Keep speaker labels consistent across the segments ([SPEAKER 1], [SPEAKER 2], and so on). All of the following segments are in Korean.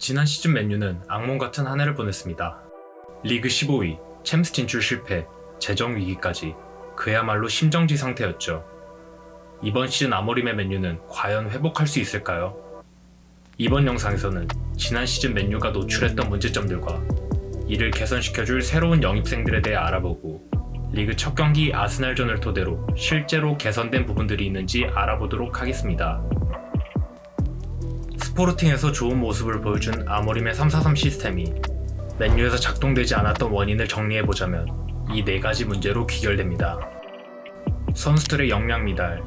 [SPEAKER 1] 지난 시즌 맨유는 악몽 같은 한 해를 보냈습니다. 리그 15위, 챔스 진출 실패, 재정 위기까지 그야말로 심정지 상태였죠. 이번 시즌 아모림의 맨유는 과연 회복할 수 있을까요? 이번 영상에서는 지난 시즌 맨유가 노출했던 문제점들과 이를 개선시켜줄 새로운 영입생들에 대해 알아보고 리그 첫 경기 아스날전을 토대로 실제로 개선된 부분들이 있는지 알아보도록 하겠습니다. 스포르팅에서 좋은 모습을 보여준 아모림의 343 시스템이 맨유에서 작동되지 않았던 원인을 정리해보자면 이 네 가지 문제로 귀결됩니다. 선수들의 역량 미달,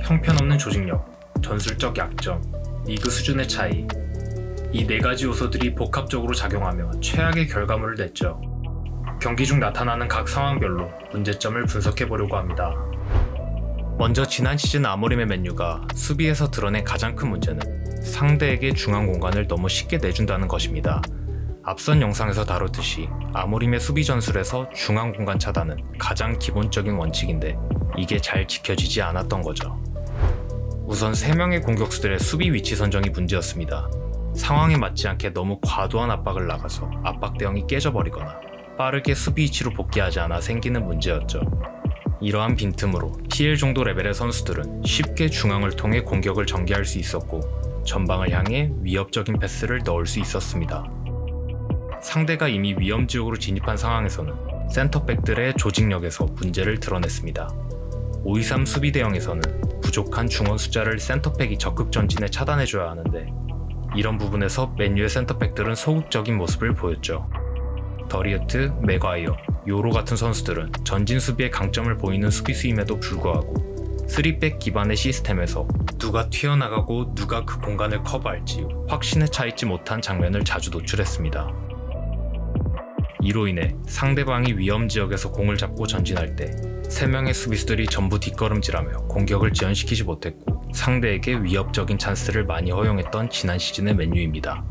[SPEAKER 1] 형편없는 조직력, 전술적 약점, 리그 수준의 차이. 이 네 가지 요소들이 복합적으로 작용하며 최악의 결과물을 냈죠. 경기 중 나타나는 각 상황별로 문제점을 분석해 보려고 합니다. 먼저 지난 시즌 아모림의 맨유가 수비에서 드러낸 가장 큰 문제는 상대에게 중앙 공간을 너무 쉽게 내준다는 것입니다. 앞선 영상에서 다뤘듯이 아모림의 수비 전술에서 중앙 공간 차단은 가장 기본적인 원칙인데 이게 잘 지켜지지 않았던 거죠. 우선 3명의 공격수들의 수비 위치 선정이 문제였습니다. 상황에 맞지 않게 너무 과도한 압박을 나가서 압박 대형이 깨져버리거나 빠르게 수비 위치로 복귀하지 않아 생기는 문제였죠. 이러한 빈틈으로 PL 정도 레벨의 선수들은 쉽게 중앙을 통해 공격을 전개할 수 있었고 전방을 향해 위협적인 패스를 넣을 수 있었습니다. 상대가 이미 위험 지역으로 진입한 상황에서는 센터백들의 조직력에서 문제를 드러냈습니다. 523 수비 대형에서는 부족한 중원 숫자를 센터백이 적극 전진에 차단해줘야 하는데 이런 부분에서 맨유의 센터백들은 소극적인 모습을 보였죠. 더리어트, 맥과이어, 요로 같은 선수들은 전진 수비의 강점을 보이는 수비수임에도 불구하고 3백 기반의 시스템에서 누가 튀어나가고 누가 그 공간을 커버할지 확신에 차 있지 못한 장면을 자주 노출했습니다. 이로 인해 상대방이 위험 지역에서 공을 잡고 전진할 때 3명의 수비수들이 전부 뒷걸음질하며 공격을 지연시키지 못했고 상대에게 위협적인 찬스를 많이 허용했던 지난 시즌의 맨유입니다.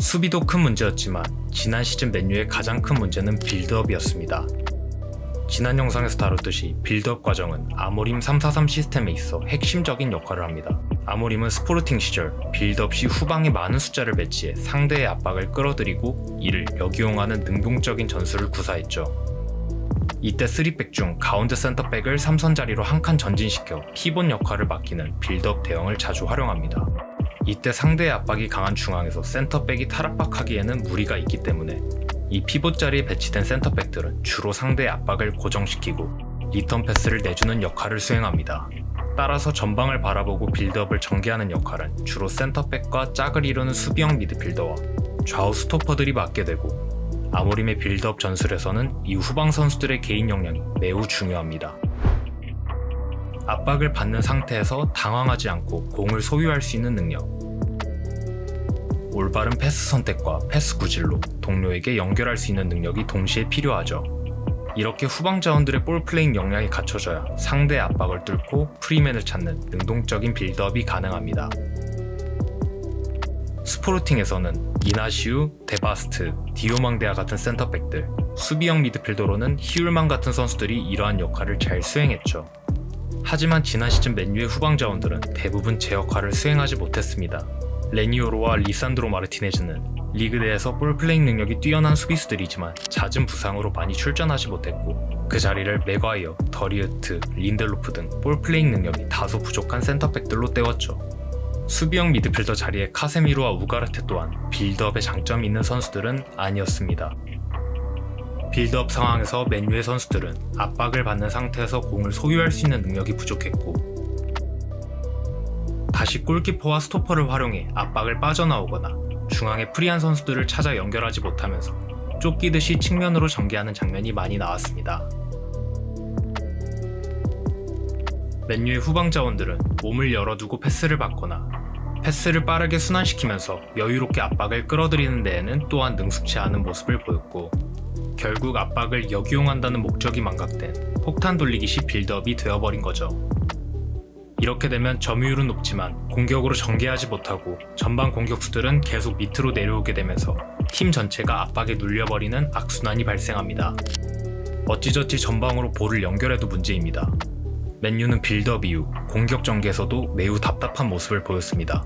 [SPEAKER 1] 수비도 큰 문제였지만 지난 시즌 맨유의 가장 큰 문제는 빌드업이었습니다. 지난 영상에서 다뤘듯이 빌드업 과정은 아모림 343 시스템에 있어 핵심적인 역할을 합니다. 아모림은 스포르팅 시절 빌드업 시 후방에 많은 숫자를 배치해 상대의 압박을 끌어들이고 이를 역이용하는 능동적인 전술을 구사했죠. 이때 3백 중 가운데 센터백을 3선 자리로 한 칸 전진시켜 피본 역할을 맡기는 빌드업 대형을 자주 활용합니다. 이때 상대의 압박이 강한 중앙에서 센터백이 탈압박하기에는 무리가 있기 때문에 이 피봇 자리에 배치된 센터백들은 주로 상대의 압박을 고정시키고 리턴 패스를 내주는 역할을 수행합니다. 따라서 전방을 바라보고 빌드업을 전개하는 역할은 주로 센터백과 짝을 이루는 수비형 미드필더와 좌우 스토퍼들이 맡게 되고 아모림의 빌드업 전술에서는 이 후방 선수들의 개인 역량이 매우 중요합니다. 압박을 받는 상태에서 당황하지 않고 공을 소유할 수 있는 능력. 올바른 패스 선택과 패스 구질로 동료에게 연결할 수 있는 능력이 동시에 필요하죠. 이렇게 후방 자원들의 볼 플레잉 역량이 갖춰져야 상대 압박을 뚫고 프리맨을 찾는 능동적인 빌드업이 가능합니다. 스포르팅에서는 이나시우, 데바스트, 디오망데아 같은 센터백들, 수비형 미드필더로는 히울만 같은 선수들이 이러한 역할을 잘 수행했죠. 하지만 지난 시즌 맨유의 후방 자원들은 대부분 제 역할을 수행하지 못했습니다. 레니오로와 리산드로 마르티네즈는 리그 내에서 볼플레잉 능력이 뛰어난 수비수들이지만 잦은 부상으로 많이 출전하지 못했고 그 자리를 맥과이어, 더리우트, 린델로프 등 볼플레잉 능력이 다소 부족한 센터백들로 때웠죠. 수비형 미드필더 자리에 카세미로와 우가르테 또한 빌드업에 장점이 있는 선수들은 아니었습니다. 빌드업 상황에서 맨유의 선수들은 압박을 받는 상태에서 공을 소유할 수 있는 능력이 부족했고 다시 골키퍼와 스토퍼를 활용해 압박을 빠져나오거나 중앙에 프리한 선수들을 찾아 연결하지 못하면서 쫓기듯이 측면으로 전개하는 장면이 많이 나왔습니다. 맨유의 후방 자원들은 몸을 열어두고 패스를 받거나 패스를 빠르게 순환시키면서 여유롭게 압박을 끌어들이는 데에는 또한 능숙치 않은 모습을 보였고 결국 압박을 역이용한다는 목적이 망각된 폭탄 돌리기 시 빌드업이 되어버린 거죠. 이렇게 되면 점유율은 높지만 공격으로 전개하지 못하고 전방 공격수들은 계속 밑으로 내려오게 되면서 팀 전체가 압박에 눌려버리는 악순환이 발생합니다. 어찌저찌 전방으로 볼을 연결해도 문제입니다. 맨유는 빌드업 이후 공격 전개에서도 매우 답답한 모습을 보였습니다.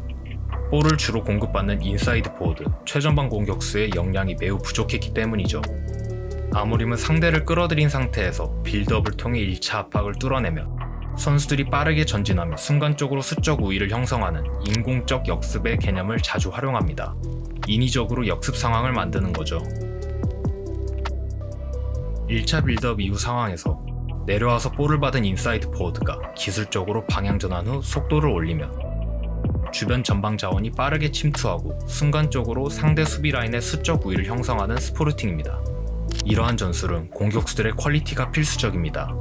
[SPEAKER 1] 볼을 주로 공급받는 인사이드 포워드, 최전방 공격수의 역량이 매우 부족했기 때문이죠. 아모림은 상대를 끌어들인 상태에서 빌드업을 통해 1차 압박을 뚫어내며 선수들이 빠르게 전진하며 순간적으로 수적 우위를 형성하는 인공적 역습의 개념을 자주 활용합니다. 인위적으로 역습 상황을 만드는 거죠. 1차 빌드업 이후 상황에서 내려와서 볼을 받은 인사이드 포워드가 기술적으로 방향 전환 후 속도를 올리며 주변 전방 자원이 빠르게 침투하고 순간적으로 상대 수비 라인의 수적 우위를 형성하는 스포르팅입니다. 이러한 전술은 공격수들의 퀄리티가 필수적입니다.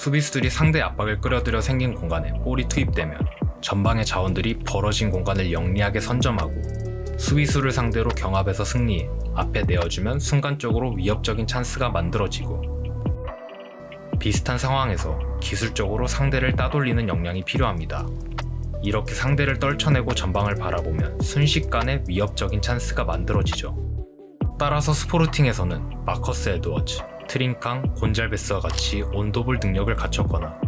[SPEAKER 1] 수비수들이 상대 압박을 끌어들여 생긴 공간에 볼이 투입되면 전방의 자원들이 벌어진 공간을 영리하게 선점하고 수비수를 상대로 경합에서 승리해 앞에 내어주면 순간적으로 위협적인 찬스가 만들어지고 비슷한 상황에서 기술적으로 상대를 따돌리는 역량이 필요합니다. 이렇게 상대를 떨쳐내고 전방을 바라보면 순식간에 위협적인 찬스가 만들어지죠. 따라서 스포르팅에서는 마커스 에드워즈, 트린캉, 곤잘베스와 같이 온도볼 능력을 갖췄거나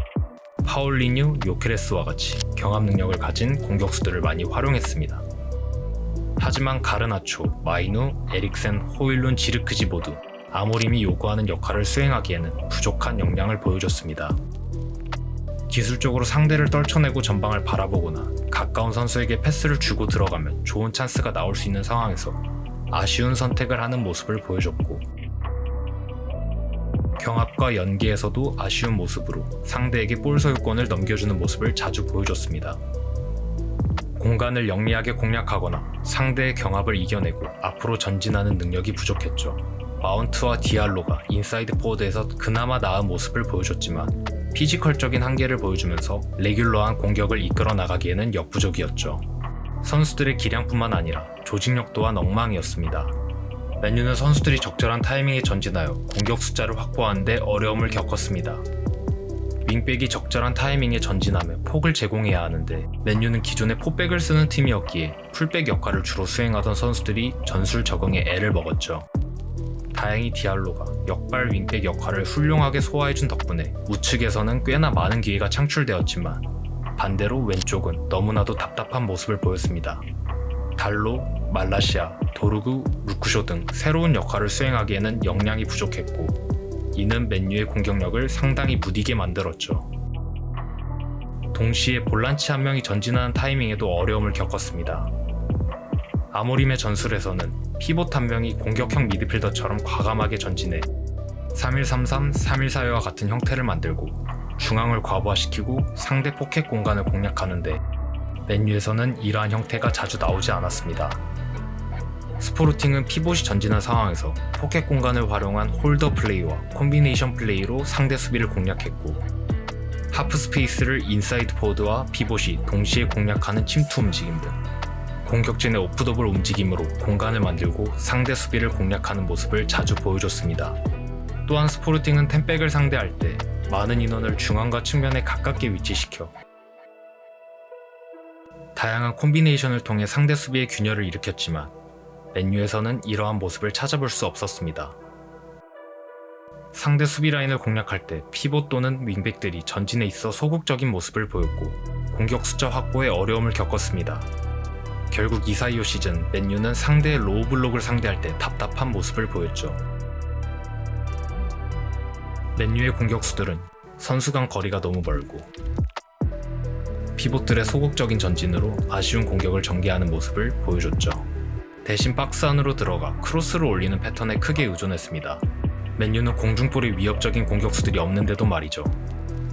[SPEAKER 1] 파울리뉴, 요케레스와 같이 경합 능력을 가진 공격수들을 많이 활용했습니다. 하지만 가르나초, 마이누, 에릭센, 호일룬, 지르크지 모두 아모림이 요구하는 역할을 수행하기에는 부족한 역량을 보여줬습니다. 기술적으로 상대를 떨쳐내고 전방을 바라보거나 가까운 선수에게 패스를 주고 들어가면 좋은 찬스가 나올 수 있는 상황에서 아쉬운 선택을 하는 모습을 보여줬고 경합과 연기에서도 아쉬운 모습으로 상대에게 볼 소유권을 넘겨주는 모습을 자주 보여줬습니다. 공간을 영리하게 공략하거나 상대의 경합을 이겨내고 앞으로 전진하는 능력이 부족했죠. 마운트와 디알로가 인사이드 포워드에서 그나마 나은 모습을 보여줬지만 피지컬적인 한계를 보여주면서 레귤러한 공격을 이끌어 나가기에는 역부족이었죠. 선수들의 기량뿐만 아니라 조직력 또한 엉망이었습니다. 맨유는 선수들이 적절한 타이밍에 전진하여 공격 숫자를 확보하는데 어려움을 겪었습니다. 윙백이 적절한 타이밍에 전진하며 폭을 제공해야 하는데 맨유는 기존에 포백을 쓰는 팀이었기에 풀백 역할을 주로 수행하던 선수들이 전술 적응에 애를 먹었죠. 다행히 디알로가 역발 윙백 역할을 훌륭하게 소화해준 덕분에 우측에서는 꽤나 많은 기회가 창출되었지만 반대로 왼쪽은 너무나도 답답한 모습을 보였습니다. 달로, 말라시아, 도르구, 루쿠쇼 등 새로운 역할을 수행하기에는 역량이 부족했고 이는 맨유의 공격력을 상당히 무디게 만들었죠. 동시에 볼란치 한 명이 전진하는 타이밍에도 어려움을 겪었습니다. 아모림의 전술에서는 피봇 한 명이 공격형 미드필더처럼 과감하게 전진해 3133, 3142와 같은 형태를 만들고 중앙을 과부하시키고 상대 포켓 공간을 공략하는데 맨유에서는 이러한 형태가 자주 나오지 않았습니다. 스포르팅은 피봇이 전진한 상황에서 포켓 공간을 활용한 홀더 플레이와 콤비네이션 플레이로 상대 수비를 공략했고 하프 스페이스를 인사이드 포드와 피봇이 동시에 공략하는 침투 움직임 등 공격진의 오프더블 움직임으로 공간을 만들고 상대 수비를 공략하는 모습을 자주 보여줬습니다. 또한 스포르팅은 템백을 상대할 때 많은 인원을 중앙과 측면에 가깝게 위치시켜 다양한 콤비네이션을 통해 상대 수비의 균열을 일으켰지만 맨유에서는 이러한 모습을 찾아볼 수 없었습니다. 상대 수비 라인을 공략할 때 피봇 또는 윙백들이 전진에 있어 소극적인 모습을 보였고 공격 숫자 확보에 어려움을 겪었습니다. 결국 이사이오 시즌 맨유는 상대의 로우 블록을 상대할 때 답답한 모습을 보였죠. 맨유의 공격수들은 선수 간 거리가 너무 멀고 피봇들의 소극적인 전진으로 아쉬운 공격을 전개하는 모습을 보여줬죠. 대신 박스 안으로 들어가 크로스를 올리는 패턴에 크게 의존했습니다. 맨유는 공중볼이 위협적인 공격수들이 없는데도 말이죠.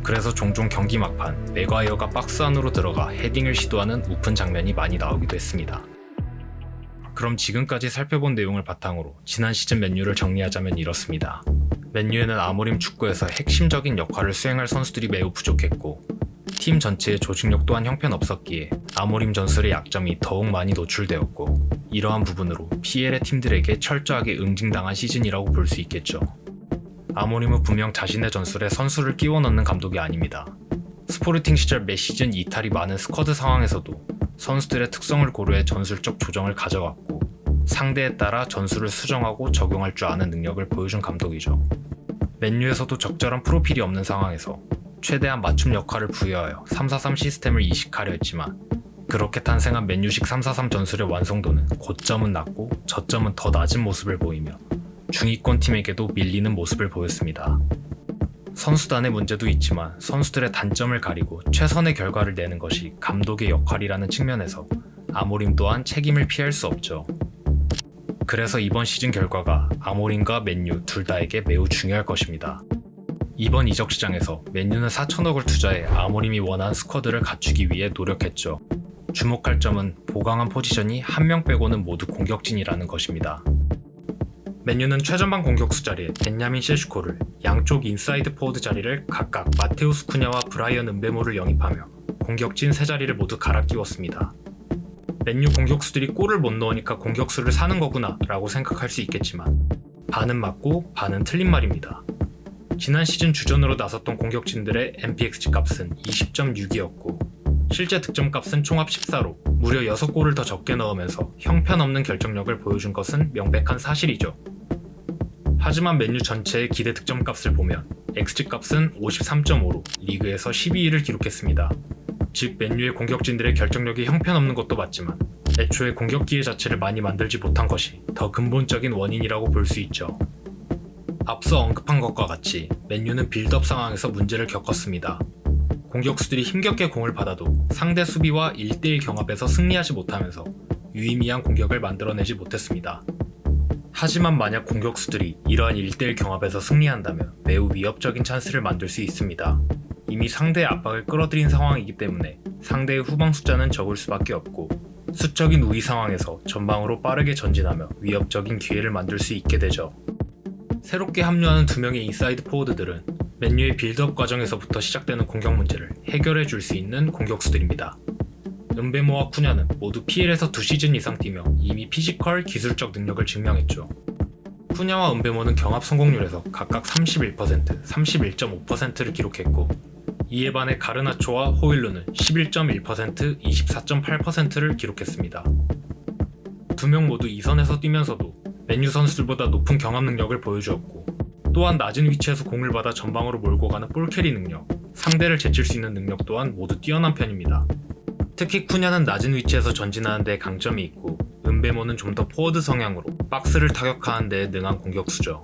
[SPEAKER 1] 그래서 종종 경기 막판 맥과이어가 박스 안으로 들어가 헤딩을 시도하는 우픈 장면이 많이 나오기도 했습니다. 그럼 지금까지 살펴본 내용을 바탕으로 지난 시즌 맨유를 정리하자면 이렇습니다. 맨유에는 아모림 축구에서 핵심적인 역할을 수행할 선수들이 매우 부족했고 팀 전체의 조직력 또한 형편없었기에 아모림 전술의 약점이 더욱 많이 노출되었고 이러한 부분으로 PL의 팀들에게 철저하게 응징당한 시즌이라고 볼 수 있겠죠. 아모림은 분명 자신의 전술에 선수를 끼워 넣는 감독이 아닙니다. 스포르팅 시절 매 시즌 이탈이 많은 스쿼드 상황에서도 선수들의 특성을 고려해 전술적 조정을 가져왔고 상대에 따라 전술을 수정하고 적용할 줄 아는 능력을 보여준 감독이죠. 맨유에서도 적절한 프로필이 없는 상황에서 최대한 맞춤 역할을 부여하여 343 시스템을 이식하려 했지만 그렇게 탄생한 맨유식 343 전술의 완성도는 고점은 낮고 저점은 더 낮은 모습을 보이며 중위권 팀에게도 밀리는 모습을 보였습니다. 선수단의 문제도 있지만 선수들의 단점을 가리고 최선의 결과를 내는 것이 감독의 역할이라는 측면에서 아모림 또한 책임을 피할 수 없죠. 그래서 이번 시즌 결과가 아모림과 맨유 둘 다에게 매우 중요할 것입니다. 이번 이적 시장에서 맨유는 4천억을 투자해 아모림이 원한 스쿼드를 갖추기 위해 노력했죠. 주목할 점은 보강한 포지션이 한 명 빼고는 모두 공격진이라는 것입니다. 맨유는 최전방 공격수 자리에 벤야민 셰슈코를 양쪽 인사이드 포워드 자리를 각각 마테우스 쿠냐와 브라이언 은베모를 영입하며 공격진 세 자리를 모두 갈아 끼웠습니다. 맨유 공격수들이 골을 못 넣으니까 공격수를 사는 거구나 라고 생각할 수 있겠지만 반은 맞고 반은 틀린 말입니다. 지난 시즌 주전으로 나섰던 공격진들의 MPXG 값은 20.6이었고 실제 득점 값은 총합 14로 무려 6골을 더 적게 넣으면서 형편없는 결정력을 보여준 것은 명백한 사실이죠. 하지만 맨유 전체의 기대 득점 값을 보면 XG 값은 53.5로 리그에서 12위를 기록했습니다. 즉 맨유의 공격진들의 결정력이 형편없는 것도 맞지만 애초에 공격 기회 자체를 많이 만들지 못한 것이 더 근본적인 원인이라고 볼 수 있죠. 앞서 언급한 것과 같이 맨유는 빌드업 상황에서 문제를 겪었습니다. 공격수들이 힘겹게 공을 받아도 상대 수비와 1대1 경합에서 승리하지 못하면서 유의미한 공격을 만들어내지 못했습니다. 하지만 만약 공격수들이 이러한 1대1 경합에서 승리한다면 매우 위협적인 찬스를 만들 수 있습니다. 이미 상대의 압박을 끌어들인 상황이기 때문에 상대의 후방 숫자는 적을 수밖에 없고 수적인 우위 상황에서 전방으로 빠르게 전진하며 위협적인 기회를 만들 수 있게 되죠. 새롭게 합류하는 두 명의 인사이드 포워드들은 맨유의 빌드업 과정에서부터 시작되는 공격 문제를 해결해 줄 수 있는 공격수들입니다. 은베모와 쿠냐는 모두 PL에서 두 시즌 이상 뛰며 이미 피지컬, 기술적 능력을 증명했죠. 쿠냐와 은베모는 경합 성공률에서 각각 31%, 31.5%를 기록했고 이에 반해 가르나초와 호일루는 11.1%, 24.8%를 기록했습니다. 두 명 모두 2선에서 뛰면서도 맨유 선수들보다 높은 경합 능력을 보여주었고 또한 낮은 위치에서 공을 받아 전방으로 몰고 가는 볼캐리 능력, 상대를 제칠 수 있는 능력 또한 모두 뛰어난 편입니다. 특히 쿠냐는 낮은 위치에서 전진하는 데 강점이 있고 은베모는 좀 더 포워드 성향으로 박스를 타격하는 데 능한 공격수죠.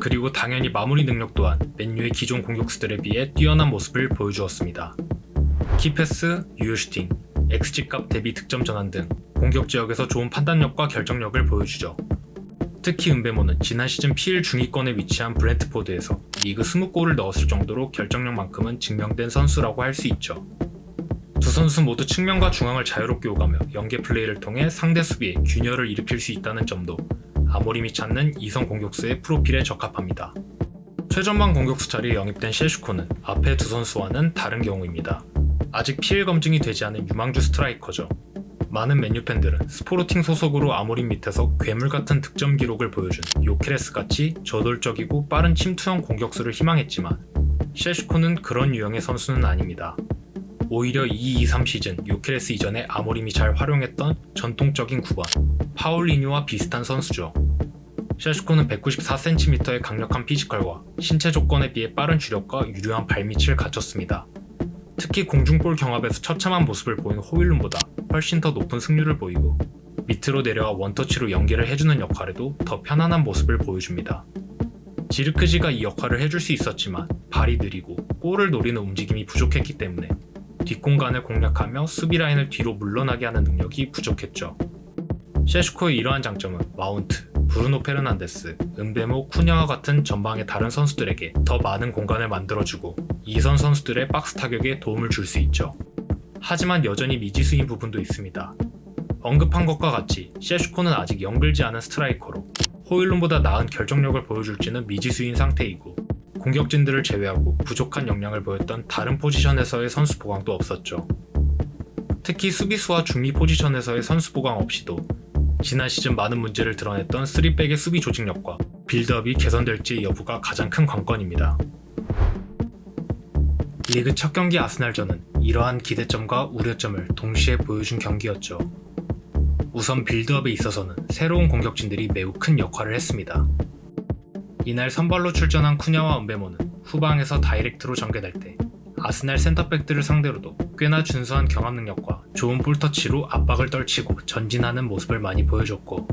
[SPEAKER 1] 그리고 당연히 마무리 능력 또한 맨유의 기존 공격수들에 비해 뛰어난 모습을 보여주었습니다. 키패스, 유효 슈팅, XG값 대비 득점 전환 등 공격 지역에서 좋은 판단력과 결정력을 보여주죠. 특히 은베모는 지난 시즌 PL 중위권에 위치한 브렌트포드에서 리그 20골을 넣었을 정도로 결정력만큼은 증명된 선수라고 할 수 있죠. 두 선수 모두 측면과 중앙을 자유롭게 오가며 연계 플레이를 통해 상대 수비에 균열을 일으킬 수 있다는 점도 아모림이 찾는 이성 공격수의 프로필에 적합합니다. 최전방 공격수 자리에 영입된 셰슈코는 앞에 두 선수와는 다른 경우입니다. 아직 PL 검증이 되지 않은 유망주 스트라이커죠. 많은 맨유 팬들은 스포르팅 소속으로 아모림 밑에서 괴물 같은 득점 기록을 보여준 요케레스 같이 저돌적이고 빠른 침투형 공격수를 희망했지만 셰슈코는 그런 유형의 선수는 아닙니다. 오히려 2-2-3 시즌 요케레스 이전에 아모림이 잘 활용했던 전통적인 9번 파울리뉴와 비슷한 선수죠. 셰슈코는 194cm의 강력한 피지컬과 신체 조건에 비해 빠른 주력과 유려한 발밑을 갖췄습니다. 특히 공중볼 경합에서 처참한 모습을 보이는 호일룸보다 훨씬 더 높은 승률을 보이고 밑으로 내려와 원터치로 연계를 해주는 역할에도 더 편안한 모습을 보여줍니다. 지르크지가 이 역할을 해줄 수 있었지만 발이 느리고 골을 노리는 움직임이 부족했기 때문에 뒷공간을 공략하며 수비 라인을 뒤로 물러나게 하는 능력이 부족했죠. 셰슈코의 이러한 장점은 마운트, 브루노 페르난데스, 은베모, 쿠냐와 같은 전방의 다른 선수들에게 더 많은 공간을 만들어주고 이선 선수들의 박스 타격에 도움을 줄 수 있죠. 하지만 여전히 미지수인 부분도 있습니다. 언급한 것과 같이 셰슈코는 아직 연글지 않은 스트라이커로 호일론보다 나은 결정력을 보여줄지는 미지수인 상태이고 공격진들을 제외하고 부족한 역량을 보였던 다른 포지션에서의 선수 보강도 없었죠. 특히 수비수와 중미 포지션에서의 선수 보강 없이도 지난 시즌 많은 문제를 드러냈던 3백의 수비 조직력과 빌드업이 개선될지 여부가 가장 큰 관건입니다. 리그 첫 경기 아스날전은 이러한 기대점과 우려점을 동시에 보여준 경기였죠. 우선 빌드업에 있어서는 새로운 공격진들이 매우 큰 역할을 했습니다. 이날 선발로 출전한 쿠냐와 은베모는 후방에서 다이렉트로 전개될 때 아스날 센터백들을 상대로도 꽤나 준수한 경합 능력과 좋은 볼터치로 압박을 떨치고 전진하는 모습을 많이 보여줬고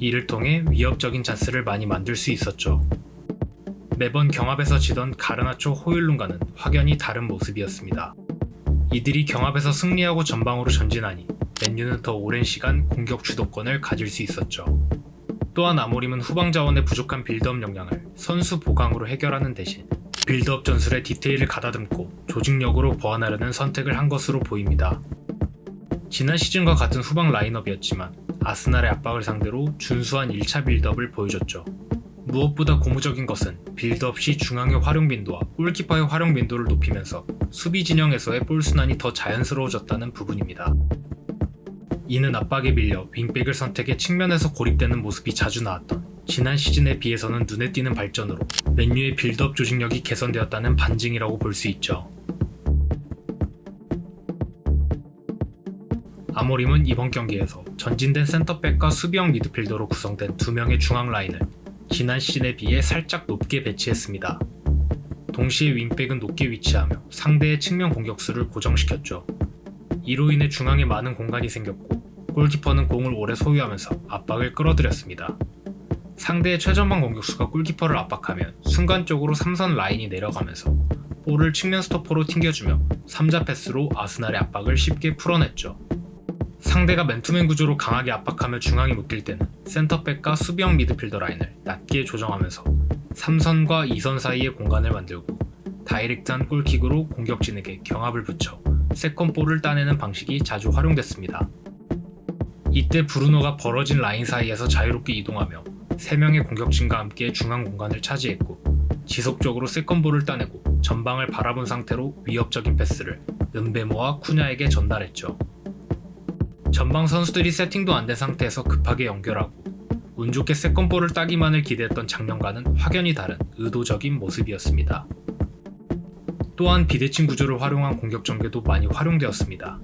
[SPEAKER 1] 이를 통해 위협적인 찬스를 많이 만들 수 있었죠. 매번 경합에서 지던 가르나초 호율룬과는 확연히 다른 모습이었습니다. 이들이 경합에서 승리하고 전방으로 전진하니 맨유는 더 오랜 시간 공격 주도권을 가질 수 있었죠. 또한 아모림은 후방 자원의 부족한 빌드업 역량을 선수 보강으로 해결하는 대신 빌드업 전술에 디테일을 가다듬고 조직력으로 보완하려는 선택을 한 것으로 보입니다. 지난 시즌과 같은 후방 라인업이었지만 아스날의 압박을 상대로 준수한 1차 빌드업을 보여줬죠. 무엇보다 고무적인 것은 빌드업 시 중앙의 활용 빈도와 골키퍼의 활용 빈도를 높이면서 수비 진영에서의 볼 순환이 더 자연스러워졌다는 부분입니다. 이는 압박에 밀려 윙백을 선택해 측면에서 고립되는 모습이 자주 나왔던 지난 시즌에 비해서는 눈에 띄는 발전으로 맨유의 빌드업 조직력이 개선되었다는 반증이라고 볼 수 있죠. 아모림은 이번 경기에서 전진된 센터백과 수비형 미드필더로 구성된 두 명의 중앙 라인을 지난 시즌에 비해 살짝 높게 배치했습니다. 동시에 윙백은 높게 위치하며 상대의 측면 공격수를 고정시켰죠. 이로 인해 중앙에 많은 공간이 생겼고 골키퍼는 공을 오래 소유하면서 압박을 끌어들였습니다. 상대의 최전방 공격수가 골키퍼를 압박하면 순간적으로 3선 라인이 내려가면서 볼을 측면 스토퍼로 튕겨주며 3자 패스로 아스날의 압박을 쉽게 풀어냈죠. 상대가 맨투맨 구조로 강하게 압박하며 중앙이 묶일 때는 센터백과 수비형 미드필더 라인을 낮게 조정하면서 3선과 2선 사이의 공간을 만들고 다이렉트한 골킥으로 공격진에게 경합을 붙여 세컨볼을 따내는 방식이 자주 활용됐습니다. 이때 브루노가 벌어진 라인 사이에서 자유롭게 이동하며 3명의 공격진과 함께 중앙 공간을 차지했고 지속적으로 세컨볼을 따내고 전방을 바라본 상태로 위협적인 패스를 은베모와 쿠냐에게 전달했죠. 전방 선수들이 세팅도 안 된 상태에서 급하게 연결하고 운 좋게 세컨볼을 따기만을 기대했던 작년과는 확연히 다른 의도적인 모습이었습니다. 또한 비대칭 구조를 활용한 공격 전개도 많이 활용되었습니다.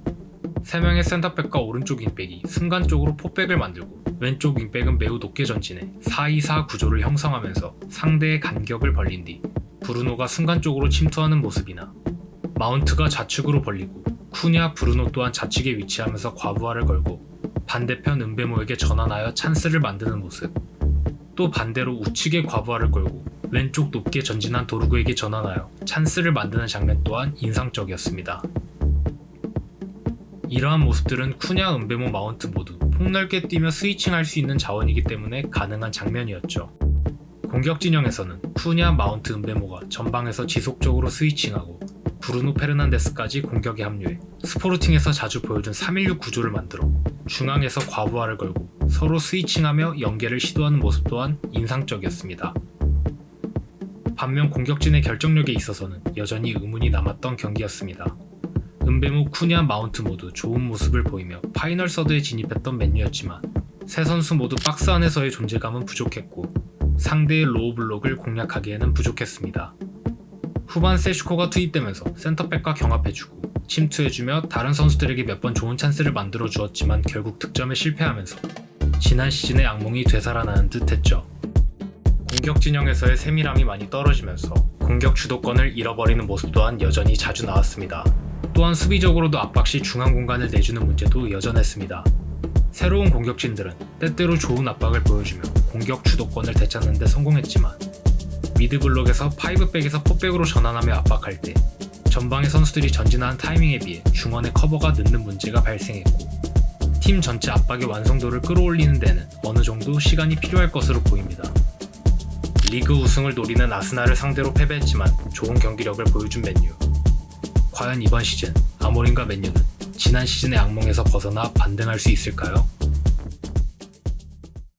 [SPEAKER 1] 3명의 센터백과 오른쪽 윙백이 순간적으로 포백을 만들고 왼쪽 윙백은 매우 높게 전진해 4-2-4 구조를 형성하면서 상대의 간격을 벌린 뒤 브루노가 순간적으로 침투하는 모습이나 마운트가 좌측으로 벌리고 쿠냐 브루노 또한 좌측에 위치하면서 과부하를 걸고 반대편 은베모에게 전환하여 찬스를 만드는 모습 또 반대로 우측에 과부하를 걸고 왼쪽 높게 전진한 도르구에게 전환하여 찬스를 만드는 장면 또한 인상적이었습니다. 이러한 모습들은 쿠냐, 은베모, 마운트 모두 폭넓게 뛰며 스위칭할 수 있는 자원이기 때문에 가능한 장면이었죠. 공격 진영에서는 쿠냐, 마운트, 은베모가 전방에서 지속적으로 스위칭하고 브루노 페르난데스까지 공격에 합류해 스포르팅에서 자주 보여준 316 구조를 만들어 중앙에서 과부하를 걸고 서로 스위칭하며 연계를 시도하는 모습 또한 인상적이었습니다. 반면 공격진의 결정력에 있어서는 여전히 의문이 남았던 경기였습니다. 은베모, 쿠냐, 마운트 모두 좋은 모습을 보이며 파이널 서드에 진입했던 맨유였지만 세 선수 모두 박스 안에서의 존재감은 부족했고 상대의 로우 블록을 공략하기에는 부족했습니다. 후반 세슈코가 투입되면서 센터백과 경합해주고 침투해주며 다른 선수들에게 몇 번 좋은 찬스를 만들어 주었지만 결국 득점에 실패하면서 지난 시즌의 악몽이 되살아나는 듯 했죠. 공격 진영에서의 세밀함이 많이 떨어지면서 공격 주도권을 잃어버리는 모습 또한 여전히 자주 나왔습니다. 또한 수비적으로도 압박 시 중앙 공간을 내주는 문제도 여전했습니다. 새로운 공격진들은 때때로 좋은 압박을 보여주며 공격 주도권을 되찾는 데 성공했지만 미드블록에서 파이브백에서 포백으로 전환하며 압박할 때 전방의 선수들이 전진하는 타이밍에 비해 중원의 커버가 늦는 문제가 발생했고 팀 전체 압박의 완성도를 끌어올리는 데는 어느 정도 시간이 필요할 것으로 보입니다. 리그 우승을 노리는 아스날을 상대로 패배했지만 좋은 경기력을 보여준 맨유. 과연 이번 시즌 아모린과 맨유는 지난 시즌의 악몽에서 벗어나 반등할 수 있을까요?